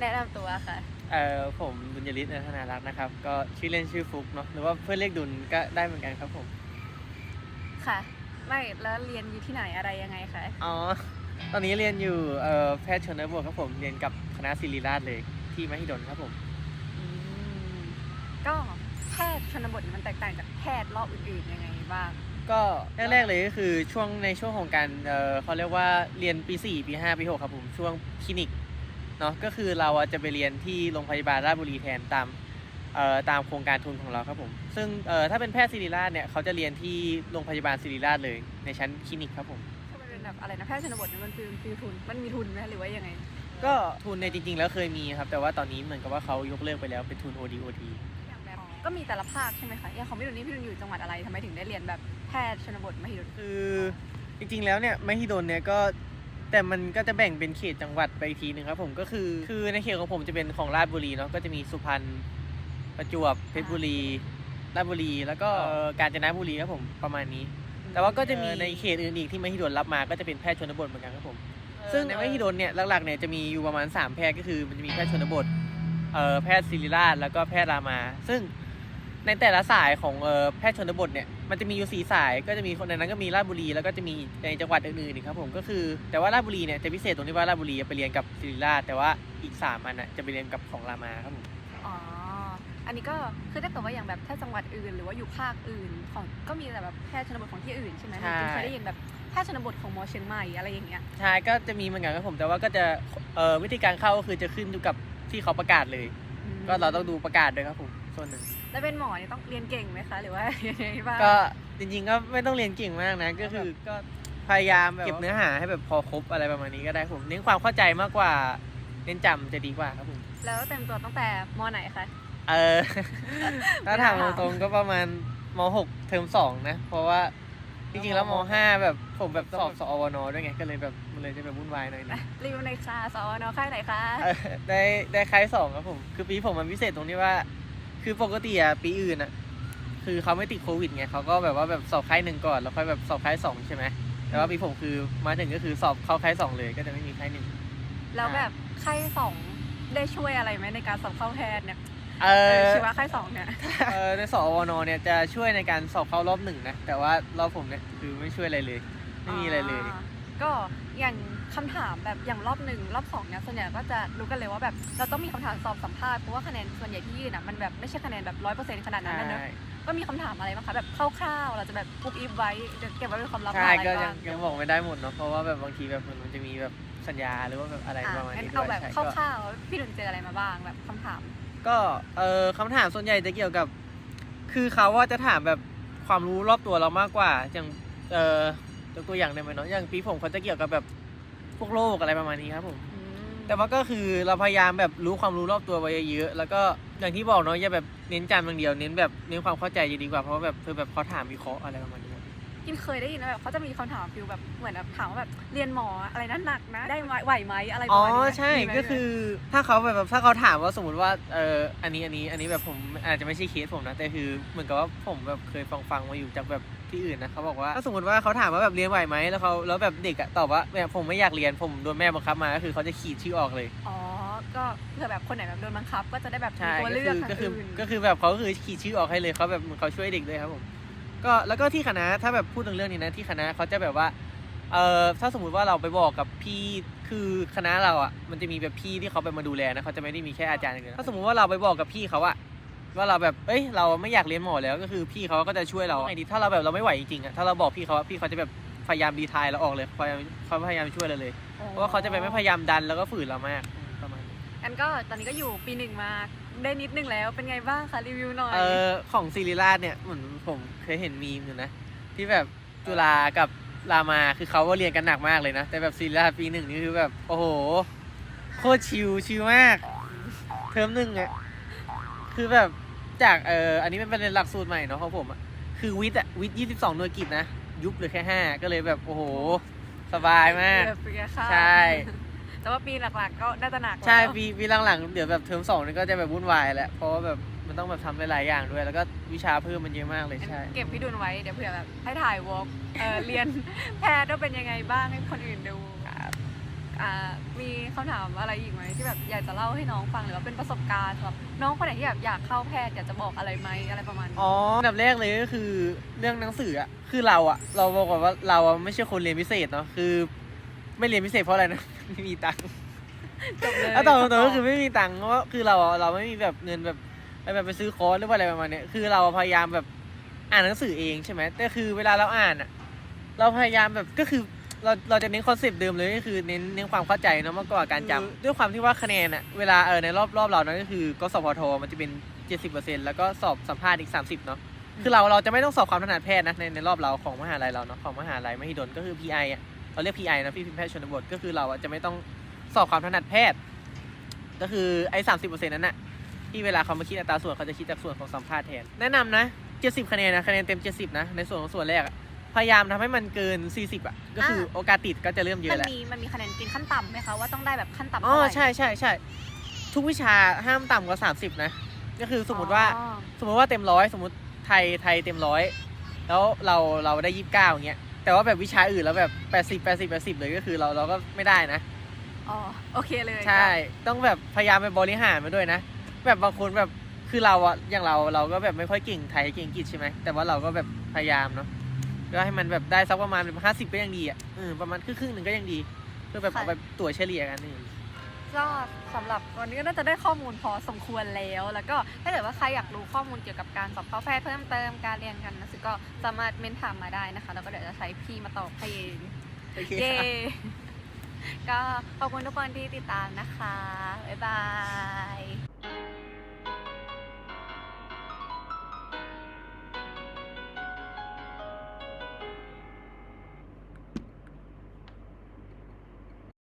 แนะนำตัวค่ะ เอ่อผมบุญยฤทธิ์นันทนารักษ์นะครับ ก็ชื่อเล่นชื่อฟุกเนาะหรือว่าเพื่อนเรียกดุลก็ได้เหมือนกันครับผม ค่ะ ไม่แล้วเรียนอยู่ที่ไหนอะไรยังไงคะอ๋อ ตอนนี้เรียนอยู่เอ่อแพทย์ชนบวกครับผมเรียนกับคณะศิริราชเลยที่มหิดลครับผม อืมก็แพทย์ชนบทมันแตกต่างจากแพทย์รอบอื่นๆยังไงบ้าง ก็แรกๆเลยก็คือช่วงในช่วงของการเอ่อเขาเรียกว่าเรียนปี 4 ปี 5 ปี 6 ครับผม ช่วงคลินิก เนาะก็คือเราอะจะไปเรียนที่โรงพยาบาลราชบุรีแทนตามเอ่อตามโครงการทุนของเราครับผม ซึ่งเอ่อถ้าเป็นแพทย์ศิริราชเนี่ยเขาจะเรียนที่โรงพยาบาลศิริราชเลย ในชั้นคลินิกครับผม ถ้ามันเป็นแบบอะไรนะแพทย์ชนบทเนี่ยมันคือฟิลทุน มันมีทุนไหมหรือว่ายังไง ก็ทุนในยจริง ๆ แล้วเคยมีครับ แต่ว่าตอนนี้เหมือนกับว่าเขายกเลิกไปแล้วเป็นทุน OD OT อย่างแบบก็มีแต่ละภาคใช่ไหมคะอย่างของพี่ดุลนี่พี่ดุลอยู่จังหวัดอะไรทำไมถึงได้เรียนแบบแพทย์ชนบทมหิดลคือจริงๆแล้วเนี่ยมหิดลเนี่ยก็ แต่มันก็จะแบ่งเป็นเขตจังหวัดไปอีกทีหนึ่งครับผมก็คือคือในเขตของผมจะเป็นของราชบุรีเนาะก็จะมีสุพรรณประจวบเพชรบุรีราชบุรี แล้วก็เอ่อกาญจนบุรีครับผมประมาณนี้ แต่ว่าก็จะมีในเขตอื่นอีกที่มหิดลรับมาก็จะเป็นแพทย์ชนบทเหมือนกันครับผม ซึ่งในมหิดลเนี่ยหลักๆเนี่ยจะมีอยู่ประมาณ 3 แพทย์ก็คือมันจะมีแพทย์ชนบทเอ่อแพทย์ศิริราชแล้วก็แพทย์รามา ซึ่งในแต่ละสายของเอ่อแพทย์ชนบทเนี่ย มันจะมีอยู่สีสายก็จะมีคนในนั้นก็มีราชบุรีแล้วก็จะมีในจังหวัดอื่นๆอีกครับผมก็คือแต่ว่าราชบุรีเนี่ยจะพิเศษตรงที่ว่าราชบุรีไปเรียนกับศิริราชแต่ว่าอีกสามอันน่ะจะไปเรียนกับของรามาครับผมอ๋อ อันนี้ก็คือถ้าเกิดว่าอย่างแบบถ้าจังหวัดอื่น หรือว่าอยู่ภาคอื่นของก็มีแต่แบบแพทย์ชนบทของที่อื่นใช่ไหมใช่คุณเคยได้ยินแบบแพทย์ชนบทของมอเชียงใหม่อะไรอย่างเงี้ยใช่ก็จะมีเหมือนกันครับผม แต่ว่าก็จะเอ่อวิธีการเข้าก็คือจะขึ้นอยู่กับที่เขาประกาศเลยอืมก็เราต้องดูประกาศด้วยครับผมส่วนหนึ่ง แล้วเป็นหมอเนี่ยต้องเรียนเก่งไหมคะ หรือว่ายังไงบ้างก็จริงๆก็ไม่ต้องเรียนเก่งมากนะ ก็คือก็พยายามแบบเก็บเนื้อหาให้แบบพอครบอะไรประมาณนี้ก็ได้ผมเน้นความเข้าใจมากกว่าเน้นจำจะดีกว่าครับผมแล้วเต็มตัวตั้งแต่มไหนคะเออถ้าถามตรงๆก็ประมาณม .6 เทอมสองนะ เพราะว่าจริงๆแล้วม .5 แบบผมแบบสอบสอวนด้วยไงก็เลยแบบมันเลยจะแบบวุ่นวายหน่อยนึงรีวิวในอยค่ะสอนอค่ายไหนคะเออได้ได้คล้ายสองครับผมคือปีผมมันพิเศษตรงที่ว่า คือปกติอะปีอื่นอะคือเขาไม่ติดโควิดไงเขาก็แบบว่าแบบสอบคล้ายหนึ่งก่อนแล้วค่อยแบบสอบคล้ายสองใช่ไหมแต่ว่าปีผมคือมาถึงก็คือสอบเข้าคล้ายสองเลยก็จะไม่มีคล้ายหนึ่งแล้วแบบค่ายสองได้ช่วยอะไรไหมในการสอบเข้าแพทย์เนี่ยเอเอออชีวะค่ายสองเนี่ยเออในสอวนเนี่ยจะช่วยในการสอบเข้ารอบหนึ่งนะแต่ว่ารอบผมเนี่ยคือไม่ช่วยอะไรเลย ไม่มีอะไรเลยา ก็อย่างคำถามแบบอย่างรอบหนึ่งรอบสองเนี่ยส่วนใหญ่ก็จะรู้กันเลยว่าแบบเราต้องมีคำถามสอบสัมภาษณ์เพราะว่าคะแนนส่วนใหญ่ที่ยื่นอะมันแบบไม่ใช่คะแนนแบบร้อยเปอร์เซ็นต์ขนาดนั้นนะเนอะใช่ก็มีคำถามอะไรบ้างคะแบบคร่าวๆเราจะแบบปุ๊บอิบไว้จะเก็บไว้เป็นความลับใช่อะไรก็ยับ้างงยังบอกไม่ได้หมดเนาะเพราะว่าแบบบางทีแบบมันจะมีแบบสัญญาหรือว่าแบบอะไรอะประมาณงั้นนี้ด้เอาวยแบบใช่คก็ร่าวๆพี่ดุนเจออะไรมาบ้างแบบคำถาม ก็เออคำถามส่วนใหญ่จะเกี่ยวกับ คือเขาว่าจะถามแบบความรู้รอบตัวเรามากกว่าอย่างเออ ยกตัวอย่างได้ไหมเนาะอย่างปีผมเขาจะเกี่ยวกับแบบพวกโลกอะไรประมาณนี้ครับผม อืมแต่ว่าก็คือเราพยายามแบบรู้ความรู้รอบตัวไว้เยอะๆแล้วก็อย่างที่บอกเนาะอย่าแบบเน้นจำอย่างเดียวเน้นแบบเน้นความเข้าใจจะดีกว่าเพราะว่าแบบคือแบบเขาถามวิเคราะห์อะไรประมาณนี้ครับ กินเคยได้ยินว่าแบบเขาจะมีคำถามฟิลแบบเหมือนแบบถามว่าแบบเรียนหมออะไรนั้นหนักนะ ได้ไหมไหวไหมอะไรปอ๋ระอมาณนี้ไหมใช่มีไหมก็คือถ้าเขาแบบแบบถ้าเขาถามว่าสมมติว่าเอออันนี้อันนี้อันนี้แบบผมอาจจะไม่ใช่เคสผมนะแต่คือเหมือนกับว่าผมแบบเคยฟังฟังมาอยู่จากแบบที่อื่นนะเขาบอกว่าถ้าสมมติว่าเขาถามว่าแบบเรียนไหวไหมแล้วเขาแล้วแบบเด็กอะตอบว่าเนี่ยผมไม่อยากเรียนผมโดนแม่บังคับมาก็คือเขาจะขีดชื่อออกเลยอ๋อ ก็เผื่อแบบคนไหนแบบโดนบังคับ ก็จะได้แบบมีใช่ตัวก็เลืคืออกทางก็คืออื่นก็คือแบบเขาคือขีดชื่อออกให้เลยเขาแบบเหมือนเขาช่วยเด็กเลยครับผม ก็แล้วก็ที่คณะถ้าแบบพูดถึงเรื่องนี้นะที่คณะเขาจะแบบว่าเออถ้าสมมุติว่าเราไปบอกกับพี่คือคณะเราอะมันจะมีแบบพี่ที่เขาไปมาดูแลนะเขาจะไม่ได้มีแค่อาจารย์อย่างเดียวถ้าสมมุติว่าเราไปบอกกับพี่เขาอะว่าเราแบบเอ้ยเราไม่อยากเรียนหมอแล้วก็คือพี่เขาก็จะช่วยเราไงดีถ้าเราแบบเราไม่ไหวจริงๆอะถ้าเราบอกพี่เขาพี่เขาจะแบบพยายามดีทายเราออกเลยพยายามเขาพยายามช่วยเราเลยเพราะว่าเขาจะแบบไม่พยายามดันแล้วก็ฝืนเรามากประมาณนี้อันก็ตอนนี้ก็อยู่ปีหนึ่งมา ได้นิดนึงแล้วเป็นไงบ้างคะรีวิวหน่อย เออของศิริราชเนี่ยเหมือนผมเคยเห็นมีมอยู่นะ ที่แบบจุฬากับรามาคือเขาว่าเรียนกันหนักมากเลยนะ แต่แบบศิริราชปีหนึ่งนี่คือแบบ โอ้โห โคตรชิลชิลมาก เทอมหนึ่งอะคือแบบจากเอออันนี้มันเป็นหลักสูตรใหม่เนาะของผมอะคือวิทย์อะวิทย์ยี่สิบสองหน่วยกิจนะ ยุบเหลือแค่ห้าก็เลยแบบ โอ้โห สบายมากเออปีละค่ะ ใช่ แต่ว่าปีหลักๆ ก็น่าจะหนักใช่แล้วปีปีหลังๆเดี๋ยวแบบเทอมสองนี่ก็จะแบบวุ่นวายแหละเพราะว่าแบบมันต้องแบบทำหลายๆอย่างด้วย แล้วก็วิชาเพิ่มมันเยอะมากเลยใช่ เก็บพี่ดุนไว้เดี๋ยวเผื่อแบบให้ถ่ายวอล์กเออเรียนแพทย์ว่าเป็นยังไงบ้างให้คนอื่นดูครับอ่ามีคำถามอะไรอีกไหมที่แบบอยากจะเล่าให้น้องฟังหรือว่าเป็นประสบการณ์สำหรับน้องคนไหนที่แบบอยากเข้าแพทย์อยากจะบอกอะไรไหมอะไรประมาณนี้อ๋ออันดับแรกเลยก็คือเรื่องหนังสืออะคือเราอะเราบอกก่อนว่าเราอะไม่ใช่คนเรียนพิเศษเนาะคือ ไม่เรียนพิเศษเพราะอะไรนะ ไม่มีตังค์จบเลยแล้วต่อตรงๆก็คือไม่มีตังค์เพราะว่าคือเราอะเราไม่มีแบบเงินแบบไปแบบไปซื้อคอร์สหรือว่าอะไรประมาณเนี้ยคือเราพยายามแบบอ่านหนังสือเองใช่ไหมแต่คือเวลาเราอ่านอะเราพยายามแบบก็คือเราเราจะเน้นคอนเซปต์เดิมเลยก็คือเน้นเน้นความเข้าใจเนาะมากกว่าการจำด้วยความที่ว่าคะแนนอะเวลาเออในรอบรอบเรานั้นก็คือกสพทมันจะเป็น 70%แล้วก็สอบสัมภาษณ์อีก 30เนาะคือเราเราจะไม่ต้องสอบความถนัดแพทย์นะในในรอบเราของมหาลัยเราเนาะของมหาลัยมหิดลก็คือ PI อะ เราเรียก PI นะพี่พิมพ์แพทย์ชนบทก็คือเราอะจะไม่ต้องสอบความถนัดแพทย์ ก็คือไอ้สามสิบเปอร์เซ็นต์นั้นน่ะที่เวลาเขามาคิดอัตราส่วนเขาจะคิดจากส่วนของสัมภาษณ์แทน แนะนำนะเจ็ดสิบคะแนนนะคะแนนเต็มเจ็ดสิบนะในส่วนของส่วนแรกอะพยายามทำให้มันเกินสี่สิบอะก็คือโอกาสติดก็จะเริ่มเยมัอะนแล้วมีมันมีคะแนนเกินขั้นต่ำไหมคะว่าต้องได้แบบขั้นต่ำอ๋อเท่าไหร่ใช่ใช่ใช่ทุกวิชาห้ามต่ำกว่าสามสิบนะ ก็คือสมมติว่าอ๋อสมมติว่าเต็มร้อยสมมติไทยไทยเต็มร้อยแล้วเราเราได้ยี่สิบเก้าอย่างเงี้ย แต่ว่าแบบวิชาอื่นแล้วแบบแปดสิบแปดสิบแปดสิบเลยก็คือเราเราก็ไม่ได้นะ อ๋อ โอเคเลยใช่ ต้องแบบพยายามไปบริหารมาด้วยนะ แบบบางคนแบบคือเราอะอย่างเราเราก็แบบไม่ค่อยเก่งไทยเก่งอังกฤษใช่ไหมแต่ว่าเราก็แบบพยายามเนาะก็ให้มันแบบได้สักประมาณห้าสิบก็ยังดีอะเออประมาณครึ่งๆหนึ่งก็ยังดีเพื่อแบบเอาแบบตัวเฉลี่ยกันนี่ ก็สำหรับวันนี้ก็น่าจะได้ข้อมูลพอสมควรแล้ว แล้วก็ถ้าเกิดว่าใครอยากรู้ข้อมูลเกี่ยวกับการสอบเข้าแพทย์เพิ่มเติมการเรียนกันหนังสือก็สามารถเมนถามมาได้นะคะ แล้วก็เดี๋ยวจะใช้พี่มาตอบให้เองโอเคเย้ค่ะ ก็ขอบคุณทุกคนที่ติดตามนะคะ บ๊ายบาย